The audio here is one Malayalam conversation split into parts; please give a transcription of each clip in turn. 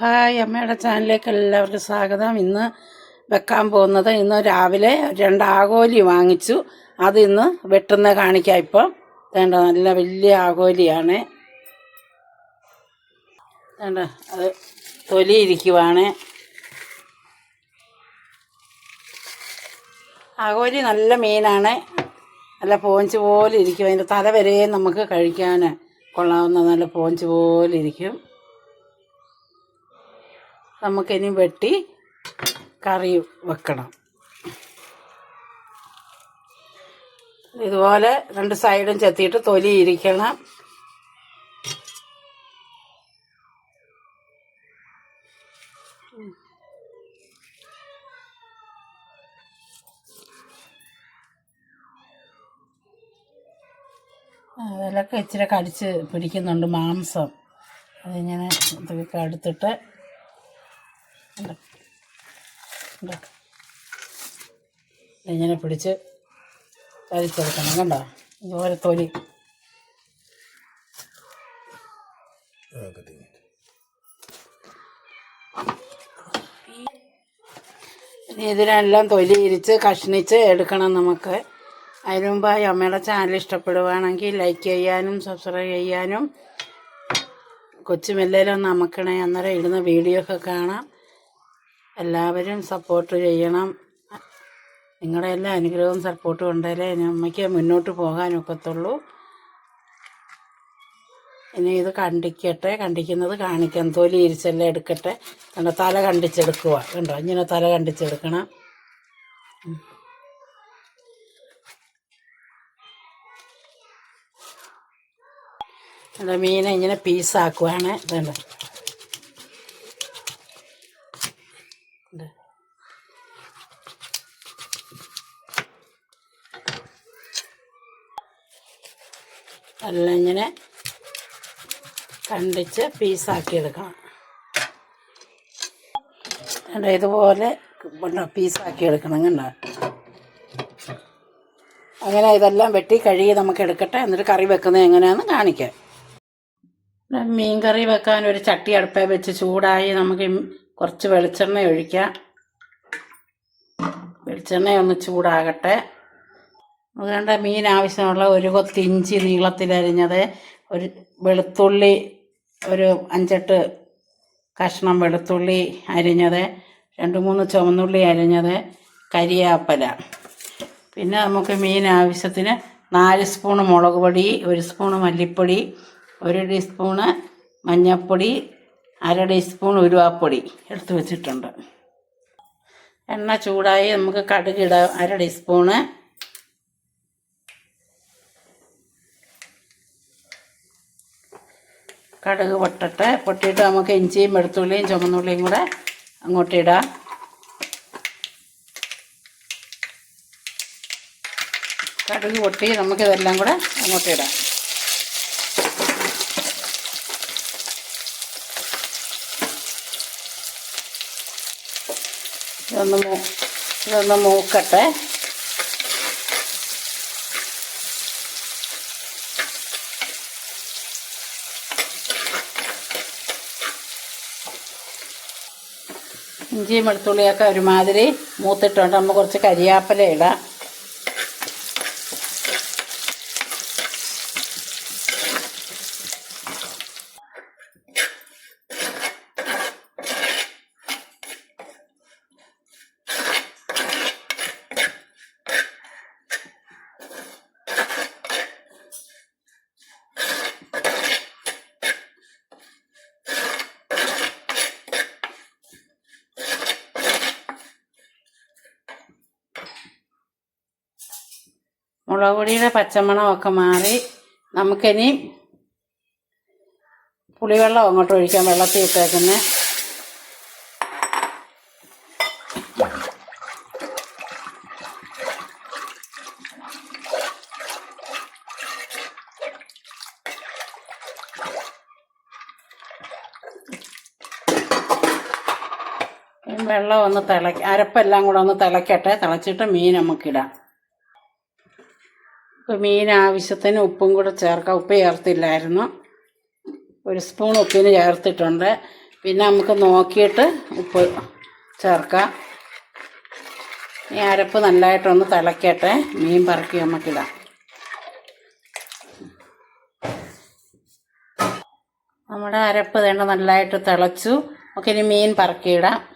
ഹായ് അമ്മയുടെ ചാനലിലേക്ക് എല്ലാവർക്കും സ്വാഗതം. ഇന്ന് വെക്കാൻ പോകുന്നത് ഇന്ന് രാവിലെ രണ്ട് ആകോലി വാങ്ങിച്ചു. അത് ഇന്ന് വെട്ടുന്ന കാണിക്കാം ഇപ്പം. വേണ്ട നല്ല വലിയ ആകോലിയാണ് വേണ്ട അത് തൊലിയിരിക്കുവാണ്. ആകോലി നല്ല മീനാണ്. നല്ല പോഞ്ച് പോലെ ഇരിക്കും. അതിന്റെ തല വരെയും നമുക്ക് കഴിക്കാൻ കൊള്ളാവുന്ന നല്ല പോഞ്ച് പോലെ ഇരിക്കും. നമുക്കിനി വെട്ടി കറി വെക്കണം. ഇതുപോലെ രണ്ട് സൈഡും ചെത്തിയിട്ട് തൊലി ഇരിക്കണം. അതിലൊക്കെ ഇച്ചിരി കടിച്ച് പിടിക്കുന്നുണ്ട് മാംസം. അതിങ്ങനെ ഇതൊക്കെ എടുത്തിട്ട് ഇങ്ങനെ പിടിച്ച് വലിച്ചെടുക്കണം കണ്ടോ? ഇതുപോലെ തൊലി. ഇതിനെല്ലാം തൊലി ഇരിച്ച് കഷ്ണിച്ച് എടുക്കണം നമുക്ക്. അതിനു മുമ്പായി അമ്മയുടെ ചാനൽ ഇഷ്ടപ്പെടുവാണെങ്കിൽ ലൈക്ക് ചെയ്യാനും സബ്സ്ക്രൈബ് ചെയ്യാനും കൊച്ചുമെല്ലേലും നമുക്കണേ അന്നേരം ഇടുന്ന വീഡിയോ ഒക്കെ കാണാം. എല്ലാവരും സപ്പോർട്ട് ചെയ്യണം. നിങ്ങളുടെ എല്ലാ അനുഗ്രഹവും സപ്പോർട്ടും ഉണ്ടെങ്കിലേ അമ്മയ്ക്ക് മുന്നോട്ട് പോകാനൊക്കത്തുള്ളൂ ഇനി ഇത് കണ്ടിക്കട്ടെ കണ്ടിക്കുന്നത് കാണിക്കാം. തൊലി ഇരിച്ചെല്ലാം എടുക്കട്ടെ. കണ്ടോ തല കണ്ടിച്ചെടുക്കുക കണ്ടോ ഇങ്ങനെ തല കണ്ടിച്ചെടുക്കണം. കണ്ടോ മീനെ ഇങ്ങനെ പീസാക്കുവാണ്. ഇതുണ്ട് എല്ലാം ഇങ്ങനെ കണ്ടിച്ച് പീസാക്കി എടുക്കണം കണ്ടോ ഇതുപോലെ പീസാക്കി എടുക്കണം കണ്ടോ? അങ്ങനെ ഇതെല്ലാം വെട്ടി കഴുകി നമുക്ക് എടുക്കട്ടെ. എന്നിട്ട് കറി വെക്കുന്നത് എങ്ങനെയാണെന്ന് കാണിക്കാം. മീൻ കറി വെക്കാൻ ഒരു ചട്ടി അടുപ്പേ വെച്ച് ചൂടായി നമുക്ക് കുറച്ച് വെളിച്ചെണ്ണ ഒഴിക്കാം. വെളിച്ചെണ്ണ ഒന്ന് ചൂടാകട്ടെ. അതുകൊണ്ട് മീൻ ആവശ്യമുള്ള ഒരു കൊത്തി ഇഞ്ചി നീളത്തിലരിഞ്ഞത് ഒരു വെളുത്തുള്ളി ഒരു അഞ്ചെട്ട് കഷ്ണം വെളുത്തുള്ളി അരിഞ്ഞത് രണ്ട് മൂന്ന് ചുവന്നുള്ളി അരിഞ്ഞത് കരിയാപ്പല. പിന്നെ നമുക്ക് മീൻ ആവശ്യത്തിന് നാല് സ്പൂണ് മുളക് പൊടി ഒരു സ്പൂണ് മല്ലിപ്പൊടി ഒരു ടീസ്പൂണ് മഞ്ഞൾപ്പൊടി അര ടീസ്പൂൺ ഉരുവാപ്പൊടി എടുത്തു വെച്ചിട്ടുണ്ട്. എണ്ണ ചൂടായി നമുക്ക് കടുകിടാം അര ടീസ്പൂണ്. കടുക് പൊട്ടട്ടെ. പൊട്ടിയിട്ട് നമുക്ക് ഇഞ്ചിയും വെളുത്തുള്ളിയും ചുമന്നുള്ളിയും കൂടെ അങ്ങോട്ട് ഇടാം. കടുക് പൊട്ടി നമുക്കിതെല്ലാം കൂടെ അങ്ങോട്ട് ഇടാം. ഇതൊന്ന് മൂ ഇതൊന്ന് മൂക്കട്ടെ. ഇഞ്ചിയും വെളുത്തുള്ളിയൊക്കെ ഒരുമാതിരി മൂത്തിട്ടുണ്ട്. നമ്മൾ കുറച്ച് കരിയാപ്പല ഇടാം. മുളക് പൊടിയുടെ പച്ചമണമൊക്കെ മാറി നമുക്കിനി പുളിവെള്ളം അങ്ങോട്ട് ഒഴിക്കാം വെള്ളത്തിൽ ഇട്ടേക്കുന്നത് വെള്ളം ഒന്ന് തിളക്ക അരപ്പെല്ലാം കൂടെ ഒന്ന് തിളക്കട്ടെ തിളച്ചിട്ട് മീൻ നമുക്കിടാം. ഇപ്പം മീൻ ആവശ്യത്തിന് ഉപ്പും കൂടെ ചേർക്കാം. ഉപ്പ് ചേർത്തില്ലായിരുന്നു. ഒരു സ്പൂൺ ഉപ്പിന് ചേർത്തിട്ടുണ്ട്. പിന്നെ നമുക്ക് നോക്കിയിട്ട് ഉപ്പ് ചേർക്കാം. ഈ അരപ്പ് നല്ലതായിട്ടൊന്ന് തിളക്കട്ടെ. മീൻ പറക്കി നമുക്കിടാം. നമ്മുടെ അരപ്പ് വേണ്ട നല്ലതായിട്ട് തിളച്ചു. ഒക്കെ ഇനി മീൻ പറക്കിയിടാം.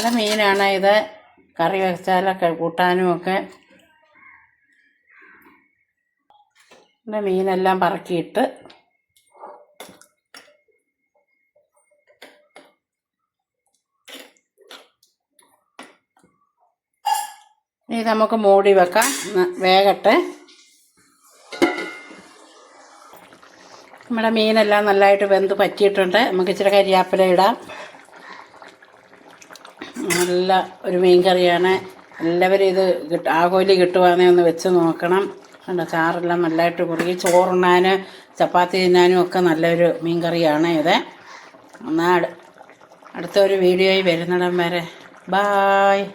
നല്ല മീനാണ് ഇത്. കറി വെച്ചാലൊക്കെ കൂട്ടാനും ഒക്കെ. നല്ല മീനെല്ലാം പറക്കിയിട്ട്. ഇനി നമുക്ക് മൂടി വെക്കാം. വേഗട്ടെ നമ്മുടെ മീനെല്ലാം നല്ലതായിട്ട് വെന്ത് പറ്റിയിട്ടുണ്ട്. നമുക്ക് ഇച്ചിരി കരിയാപ്പില ഇടാം. നല്ല ഒരു മീൻ കറിയാണ് എല്ലാവരും ഇത് കിട്ട ആകോലി കിട്ടുവാന്നെ ഒന്ന് വെച്ച് നോക്കണം. കണ്ടോ ചാറെല്ലാം നല്ലതായിട്ട് കുറുകി. ചോറുണ്ണാൻ ചപ്പാത്തി തിന്നാനും ഒക്കെ നല്ലൊരു മീൻ കറിയാണ് ഇത്. എന്നാൽ അടു- അടുത്ത ഒരു വീഡിയോയിൽ വരുന്നിടം വരെ. ബായ്.